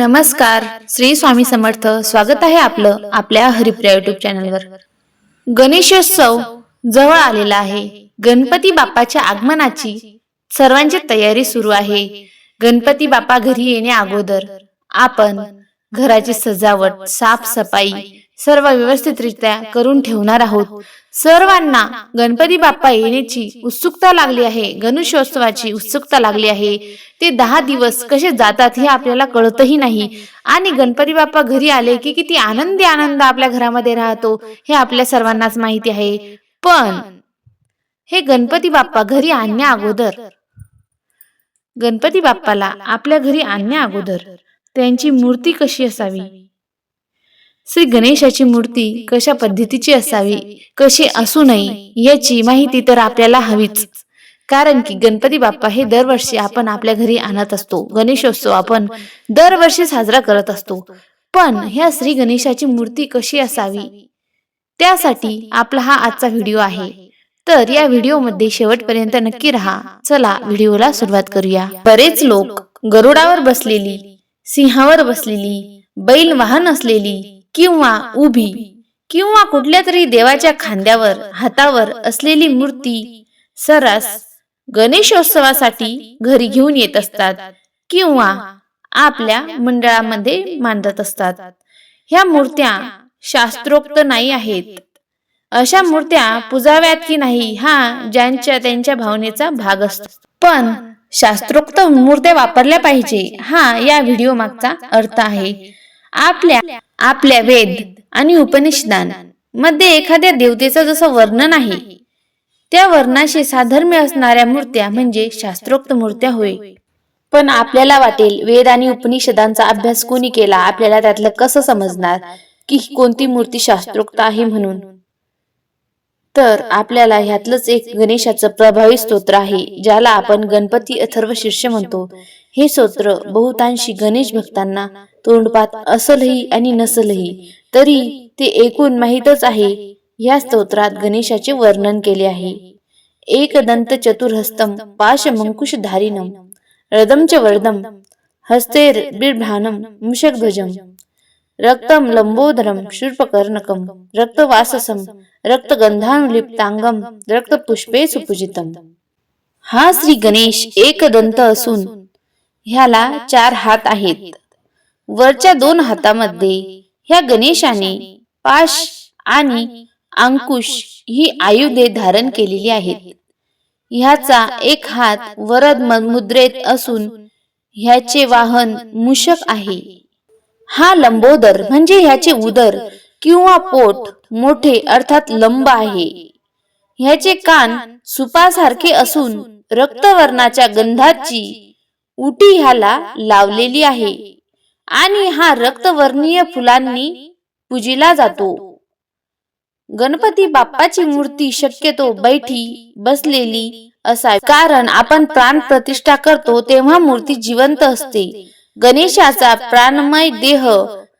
नमस्कार. श्री स्वामी समर्थ. स्वागत आहे आपलं आपल्या हरिप्रिया युट्यूब चॅनलवर गणेशोत्सव जवळ आलेला आहे. गणपती बाप्पाच्या आगमनाची सर्वांची तयारी सुरू आहे. गणपती बाप्पा घरी येण्या अगोदर आपण घराची सजावट साफसफाई सर्व व्यवस्थितरित्या करून ठेवणार आहोत. सर्वांना गणपती बाप्पा येण्याची उत्सुकता लागली आहे. गणेशोत्सवाची उत्सुकता लागली आहे. ते दहा दिवस कसे जातात हे आपल्याला कळतही नाही. आणि गणपती बाप्पा घरी आले की किती आनंदी आनंद आपल्या घरामध्ये राहतो. हे आपल्या सर्वांनाच माहिती आहे. पण हे गणपती बाप्पा घरी आणण्या अगोदर गणपती बाप्पाला आपल्या घरी आणण्या अगोदर त्यांची मूर्ती कशी असावी? श्री गणेशाची मूर्ती कशा पद्धतीची असावी कशी असू नये याची माहिती तर आपल्याला हवीच. कारण की गणपती बाप्पा हे दरवर्षी आपण आपल्या घरी आणत असतो. गणेशोत्सव आपण दरवर्षी साजरा करत असतो. पण ह्या श्री गणेशाची मूर्ती कशी असावी? त्यासाठी आपला हा आजचा व्हिडिओ आहे. तर या व्हिडिओमध्ये शेवटपर्यंत नक्की राहा. चला व्हिडिओला सुरुवात करूया. बरेच लोक गरुडावर बसलेली सिंहावर बसलेली बैल वाहन असलेली किंवा उभी किंवा कुठल्या तरी देवाच्या खांद्यावर हातावर असलेली मूर्ती सरस गणेशोत्सवासाठी घरी घेऊन येत असतात किंवा आपल्या मंडळामध्ये मांडत असतात. ह्या मूर्त्या शास्त्रोक्त नाही आहेत. अशा मूर्त्या पुजाव्यात की नाही हा ज्यांच्या त्यांच्या भावनेचा भाग असतो. पण शास्त्रोक्त मूर्त्या वापरल्या पाहिजे. हा या व्हिडिओ मागचा अर्थ आहे. आपल्या आपल्या वेद आणि उपनिषदानमध्ये एखाद्या देवतेचं जसं वर्णन आहे त्या वर्णाशी साधर्म्य असणाऱ्या मूर्त्या म्हणजे शास्त्रोक्त मूर्त्या होय. पण आपल्याला वाटेल वेद आणि उपनिषदांचा अभ्यास कोणी केला आपल्याला त्यातलं कसं समजणार की ही कोणती मूर्ती शास्त्रोक्त आहे म्हणून? तर आपल्याला ह्यातलंच एक गणेशाचं प्रभावी स्तोत्र आहे ज्याला आपण गणपती अथर्व शीर्ष म्हणतो. हे स्तोत्र बहुतांशी गणेश भक्तांना तोंडपात असलही आणि नसलही. तरी ते एकूण माहीतच आहे या स्तोत्रात गणेशाचे वर्णन केले आहे. एकदंत चतुर्हस्तम पाशमंकुशधारिणम रदम च वर्दम हस्तेर बिर्भानम मुषकध्वजम रक्तम लंबोदरम शूर्पकर्णकम रक्तवाससम रक्तगंधानुलिप्तांगम रक्तपुष्पे सुपूजितम. हा श्री गणेश एकदंत असून ह्याला चार हात आहेत. वरच्या दोन हातामध्ये ह्या गणेशाने पाश आणि अंकुश ही आयुधे धारण केलेली आहेत. ह्याचा एक हात वरद म- मुद्रेत असून ह्याचे वाहन मुषक आहे. हा लंबोदर म्हणजे ह्याचे उदर किंवा पोट मोठे अर्थात लंब आहे. ह्याचे कान सुपासारखे असून रक्तवर्णाच्या गंधाची उटी ह्याला लावलेली आहे. आणि हा रक्तवर्णीय फुलांनी पूजिला जातो. गणपती बाप्पाची मूर्ती शक्यतो बैठी बसलेली असावी. कारण आपण प्राण प्रतिष्ठा करतो तेव्हा मूर्ती जिवंत असते. गणेशाचा प्राणमय देह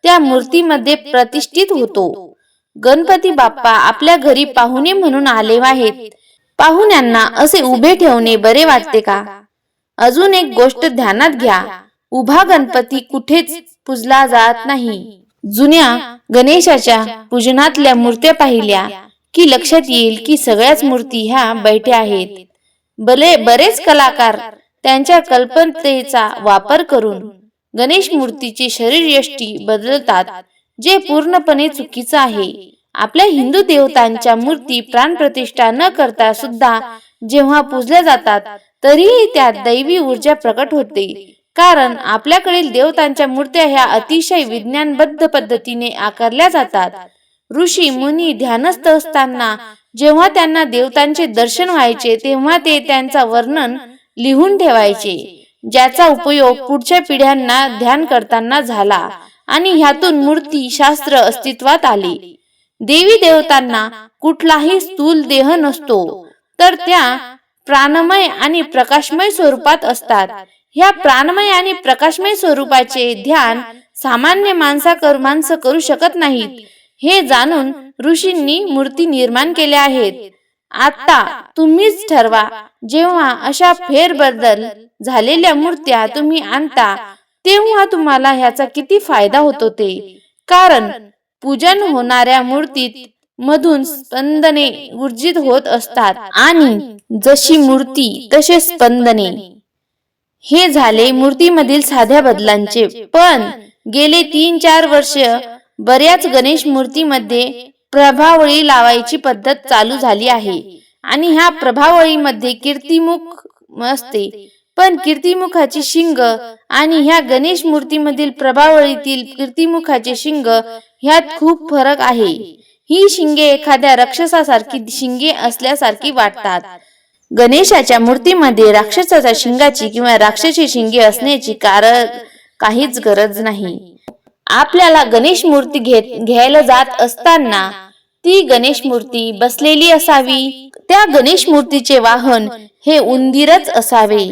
त्या मूर्तीमध्ये प्रतिष्ठित होतो. गणपती बाप्पा आपल्या घरी पाहुणे म्हणून आले आहेत. पाहुण्यांना असे उभे ठेवणे बरे वाटते का? अजून एक गोष्ट ध्यानात घ्या. उभा गणपती कुठेच पूजला जात नाही. जुन्या गणेशाच्या पूजनातल्या मूर्त्या पाहिल्या की लक्षात येईल की सगळ्याच मूर्ती ह्या बैठ्या आहेत. भले बरेच कलाकार त्यांच्या कल्पनेचा वापर करून गणेश मूर्तीची शरीरयष्टी बदलतात जे पूर्णपणे चुकीचं आहे. आपल्या हिंदू देवतांच्या मूर्ती प्राणप्रतिष्ठा न करता सुद्धा जेव्हा पूजल्या जातात तरीही त्यात दैवी ऊर्जा प्रकट होते. कारण आपल्याकडील देवतांच्या मूर्त्या ह्या अतिशय विज्ञानबद्ध पद्धतीने आकारल्या जातात. ऋषी मुनी ध्यानस्थ असताना जेव्हा त्यांना देवतांचे दर्शन व्हायचे तेव्हा ते त्यांचा वर्णन लिहून ठेवायचे ज्याचा उपयोग पुढच्या पिढ्यांना ध्यान करताना झाला आणि ह्यातून मूर्ती शास्त्र अस्तित्वात आले. देवी देवतांना कुठलाही स्थूल देह नसतो तर त्या प्राणमय आणि प्रकाशमय स्वरूपात असतात. ह्या प्राणमय आणि प्रकाशमय स्वरूपाचे ध्यान सामान्य माणसा कर माणसं करू शकत नाहीत. हे जाणून ऋषींनी मूर्ती निर्माण केल्या आहेत. आता तुम्हीच ठरवा. जेव्हा अशा फेरबदल झालेल्या मूर्त्या तुम्ही आणता तेव्हा तुम्हाला ह्याचा किती फायदा होतो ते. कारण पूजन होणाऱ्या मूर्तीत मधून स्पंदने उर्जित होत असतात. आणि जशी मूर्ती तसे स्पंदने. हे झाले मूर्तीमधील साध्या बदलांचे. पण गेले तीन चार वर्ष बऱ्याच गणेश मूर्तीमध्ये प्रभावळी लावायची पद्धत चालू झाली आहे. आणि ह्या प्रभावळीमध्ये कीर्तिमुख असते. पण कीर्तिमुखाची शिंग आणि ह्या गणेश मूर्तीमधील प्रभावळीतील कीर्तिमुखाचे शिंग ह्यात खूप फरक आहे. ही शिंगे एखाद्या राक्षसासारखी शिंगे असल्यासारखी वाटतात. गणेशाच्या मूर्तीमध्ये राक्षसाच्या शिंगाची किंवा राक्षसी शिंगे असण्याची कारण काहीच गरज नाही. आपल्याला गणेश मूर्ती घेत घ्यायला जात असताना ती गणेश मूर्ती बसलेली असावी. त्या गणेश मूर्तीचे वाहन हे उंदीरच असावे.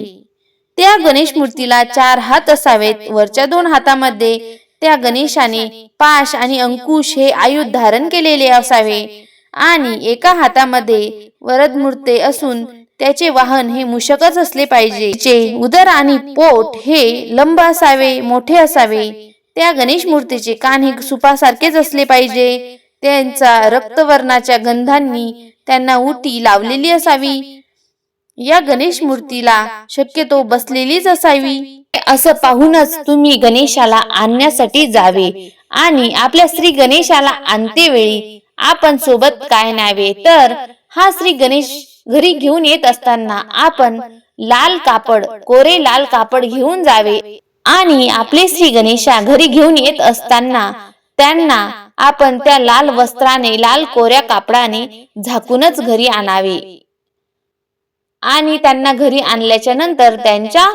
त्या गणेश मूर्तीला चार हात असावेत. वरच्या दोन हातामध्ये त्या गणेशाने पाश आणि अंकुश हे आयुध धारण केलेले असावे. आणि एका हातामध्ये वरद मूर्ती असून त्याचे वाहन हे मुशकच असले पाहिजे. उदर आणि पोट हे लंब असावे मोठे असावे त्या गणेश मूर्तीचे कान हे सुपासारखेच असले पाहिजे. त्यांचा रक्तवर्णाच्या गंधांनी त्यांना उटी लावलेली असावी. या गणेश मूर्तीला शक्यतो बसलेलीच असावी. असं पाहूनच तुम्ही गणेशाला आणण्यासाठी जावे आणि आपल्या श्री गणेशाला आणते वेळी आपण सोबत काय न्यावे? तर हा श्री गणेश घरी घेऊन येत असताना आपण लाल कापड कोरे लाल कापड घेऊन जावे आणि आपले श्री गणेशा घरी घेऊन येत असताना त्यांना आपण त्या लाल वस्त्राने लाल कोऱ्या कापडाने झाकूनच घरी आणावे. आणि त्यांना घरी आणल्याच्या नंतर त्यांच्या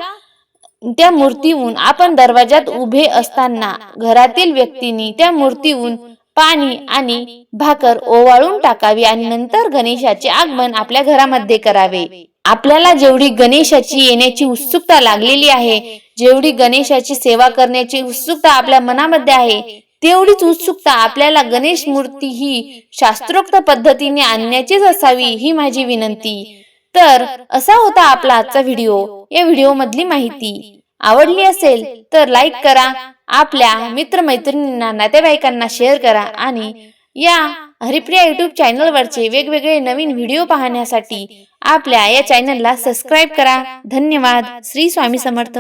त्या मूर्तीहून आपण दरवाजात उभे असताना घरातील व्यक्तींनी त्या मूर्तीहून पाणी आणि भाकर ओवाळून टाकावी आणि नंतर गणेशाचे आगमन आपल्या घरामध्ये करावे. आपल्याला जेवढी गणेशाची येण्याची उत्सुकता लागलेली आहे जेवढी गणेशाची सेवा करण्याची उत्सुकता आपल्या मनामध्ये आहे तेवढीच उत्सुकता आपल्याला गणेश मूर्ती ही शास्त्रोक्त पद्धतीने आणण्याचीच असावी ही माझी विनंती. तर असा होता आपला आजचा व्हिडिओ. या व्हिडिओ मधली माहिती. आवडली असेल तर लाईक करा. आपल्या मित्रमैत्रिणींना नातेवाईकांना शेअर करा आणि या हरिप्रिया युट्यूब चॅनलवरचे वेगवेगळे नवीन व्हिडिओ पाहण्यासाठी आपल्या या चॅनलला सबस्क्राईब करा. धन्यवाद. श्री स्वामी समर्थ.